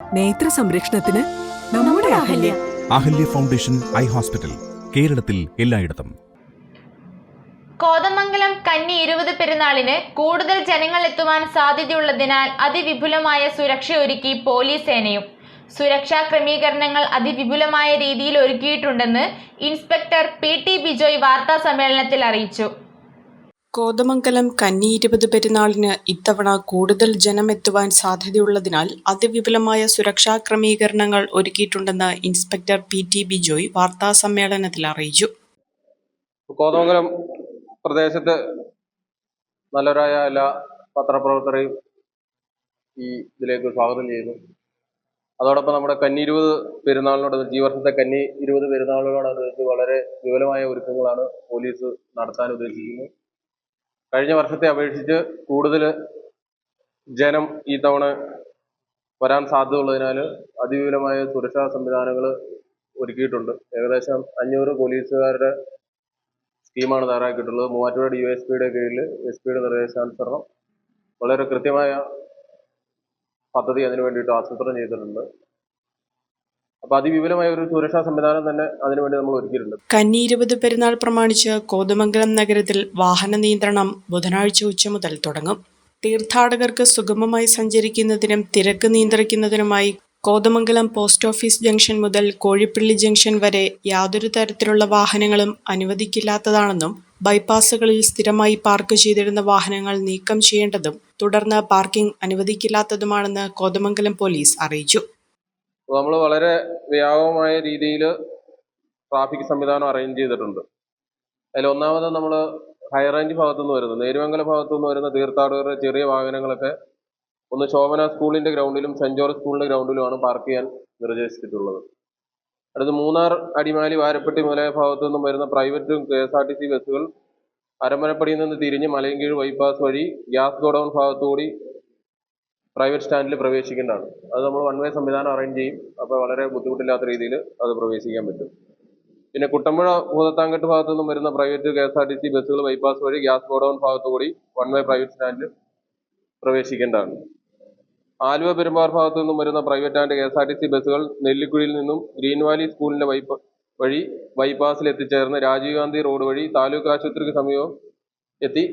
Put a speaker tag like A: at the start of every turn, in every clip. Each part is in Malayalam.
A: നേത്ര സംരക്ഷണത്തിന് നമ്മുടെ Ahalya.
B: Ahalya. Foundation eye hospital കേരളത്തിൽ എല്ലായിടത്തും.
C: കോതമംഗലം കന്നി ഇരുപത് പെരുന്നാളിന് കൂടുതൽ ജനങ്ങൾ എത്തുവാൻ സാധ്യതയുള്ളതിനാൽ അതിവിപുലമായ സുരക്ഷ ഒരുക്കി പോലീസ് സേനയും. സുരക്ഷാ ക്രമീകരണങ്ങൾ അതിവിപുലമായ രീതിയിൽ ഒരുക്കിയിട്ടുണ്ടെന്ന് ഇൻസ്പെക്ടർ പി ടി ബിജോയ് വാർത്താ സമ്മേളനത്തിൽ അറിയിച്ചു.
D: കോതമംഗലം കന്നി ഇരുപത് പെരുന്നാളിന് ഇത്തവണ കൂടുതൽ ജനമെത്തുവാൻ സാധ്യതയുള്ളതിനാൽ അതിവിപുലമായ സുരക്ഷാ ക്രമീകരണങ്ങൾ ഒരുക്കിയിട്ടുണ്ടെന്ന് ഇൻസ്പെക്ടർ പി ടി ബിജോയ് വാർത്താ സമ്മേളനത്തിൽ അറിയിച്ചു.
E: കോതമംഗലം പ്രദേശത്ത് നല്ലവരായ എല്ലാ പത്രപ്രവർത്തകരെയും ഈ ഇതിലേക്ക് സ്വാഗതം ചെയ്യുന്നു. അതോടൊപ്പം നമ്മുടെ കന്നി ഇരുപത് പെരുന്നാളിനോടനുബന്ധിച്ച് ഈ വർഷത്തെ കന്നി ഇരുപത് പെരുന്നാളിനോടനുബന്ധിച്ച് വളരെ വിപുലമായ ഒരുക്കങ്ങളാണ് പോലീസ് നടത്താൻ ഉദ്ദേശിക്കുന്നത്. കഴിഞ്ഞ വർഷത്തെ അപേക്ഷിച്ച് കൂടുതൽ ജനം ഈ തവണ വരാൻ സാധ്യതയുള്ളതിനാൽ അതിവിപുലമായ സുരക്ഷാ സംവിധാനങ്ങൾ ഒരുക്കിയിട്ടുണ്ട്. ഏകദേശം അഞ്ഞൂറ് പോലീസുകാരുടെ സ്കീമാണ് തയ്യാറാക്കിയിട്ടുള്ളത്. മൂവാറ്റുപുഴ ഡി എസ് പിയുടെ കീഴിൽ എസ് പിയുടെ നിർദ്ദേശാനുസരണം വളരെ കൃത്യമായ പദ്ധതി അതിനു വേണ്ടിയിട്ട് ആസൂത്രണം ചെയ്തിട്ടുണ്ട്. അപ്പൊ അതിവിപുലമായ ഒരു സുരക്ഷാ സംവിധാനം തന്നെ അതിനുവേണ്ടി നമ്മൾ ഒരുക്കിയിട്ടുണ്ട്.
D: കന്നി ഇരുപത് പെരുന്നാൾ പ്രമാണിച്ച് കോതമംഗലം നഗരത്തിൽ വാഹന നിയന്ത്രണം ബുധനാഴ്ച ഉച്ച മുതൽ തുടങ്ങും. തീർത്ഥാടകർക്ക് സുഗമമായി സഞ്ചരിക്കുന്നതിനും തിരക്ക് നിയന്ത്രിക്കുന്നതിനുമായി കോതമംഗലം പോസ്റ്റ് ഓഫീസ് ജംഗ്ഷൻ മുതൽ കോഴിപ്പള്ളി ജംഗ്ഷൻ വരെ യാതൊരു തരത്തിലുള്ള വാഹനങ്ങളും അനുവദിക്കില്ലാത്തതാണെന്നും ബൈപ്പാസുകളിൽ സ്ഥിരമായി പാർക്ക് ചെയ്തിരുന്ന വാഹനങ്ങൾ നീക്കം ചെയ്യേണ്ടതും തുടർന്ന് പാർക്കിംഗ് അനുവദിക്കില്ലാത്തതുമാണെന്ന് കോതമംഗലം പോലീസ് അറിയിച്ചു.
E: നമ്മൾ വളരെ വ്യാപകമായ രീതിയിൽ ട്രാഫിക് സംവിധാനം അറേഞ്ച് ചെയ്തിട്ടുണ്ട്. അതിൽ ഒന്നാമത് നമ്മൾ ഹൈറേഞ്ച് ഭാഗത്തു നിന്ന് വരുന്നത് നേരുമംഗല ഭാഗത്തു നിന്ന് വരുന്ന തീർത്ഥാടകരുടെ ചെറിയ വാഹനങ്ങളൊക്കെ ഒന്ന് ശോഭന സ്കൂളിന്റെ ഗ്രൗണ്ടിലും സെന്റ് ജോർജ് സ്കൂളിന്റെ ഗ്രൗണ്ടിലുമാണ് പാർക്ക് ചെയ്യാൻ നിർദ്ദേശിച്ചിട്ടുള്ളത്. അടുത്ത് മൂന്നാർ അടിമാലി വാരപ്പെട്ടി മുതലായ ഭാഗത്തു നിന്നും വരുന്ന പ്രൈവറ്റും K S R T C ബസ്സുകൾ അരമനപ്പടിയിൽ നിന്ന് തിരിഞ്ഞ് മലയൻകീഴ് ബൈപ്പാസ് വഴി ഗ്യാസ് ഗോഡൌൺ ഭാഗത്തുകൂടി പ്രൈവറ്റ് സ്റ്റാൻഡിൽ പ്രവേശിക്കേണ്ടതാണ്. അത് നമ്മൾ വൺ വേ സംവിധാനം അറേഞ്ച് ചെയ്യും. അപ്പോൾ വളരെ ബുദ്ധിമുട്ടില്ലാത്ത രീതിയിൽ അത് പ്രവേശിക്കാൻ പറ്റും. പിന്നെ കുട്ടമ്പുഴ ഭൂതത്താങ്കട്ട് ഭാഗത്തു നിന്നും വരുന്ന private K S R T C ബസ്സുകൾ ബൈപ്പാസ് വഴി ഗ്യാസ് ഗോഡൌൺ ഭാഗത്തുകൂടി വൺ വേ പ്രൈവറ്റ് സ്റ്റാൻഡിൽ പ്രവേശിക്കേണ്ടതാണ്. ആലുവ പെരുമ്പാർ ഭാഗത്തു നിന്നും വരുന്ന private and K S R T C ബസ്സുകൾ നെല്ലിക്കുഴിയിൽ നിന്നും ഗ്രീൻ വാലി സ്കൂളിന്റെ ബൈപ്പ വഴി ബൈപ്പാസിൽ എത്തിച്ചേർന്ന് രാജീവ് ഗാന്ധി റോഡ് വഴി താലൂക്ക് ആശുപത്രിക്ക് സമീപം എത്തി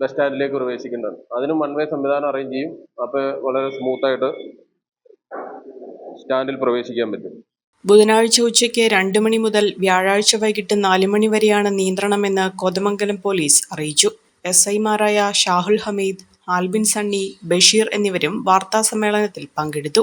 E: ബസ് സ്റ്റാൻഡിലേക്ക് പ്രവേശിക്കേണ്ടതാണ് അതിനും വൺ വേ സംവിധാനം അറേഞ്ച് ചെയ്യും. അപ്പോൾ വളരെ സ്മൂത്തായിട്ട് സ്റ്റാൻഡിൽ പ്രവേശിക്കാൻ പറ്റും.
D: ബുധനാഴ്ച ഉച്ചയ്ക്ക് രണ്ട് മണി മുതൽ വ്യാഴാഴ്ച വൈകിട്ട് നാല് മണി വരെയാണ് നിയന്ത്രണമെന്ന് കോതമംഗലം പോലീസ് അറിയിച്ചു. എസ് ഐമാരായ ഷാഹുൽ ഹമീദ് ആൽബിൻ സണ്ണി ബഷീർ എന്നിവരും വാർത്താ സമ്മേളനത്തിൽ പങ്കെടുത്തു.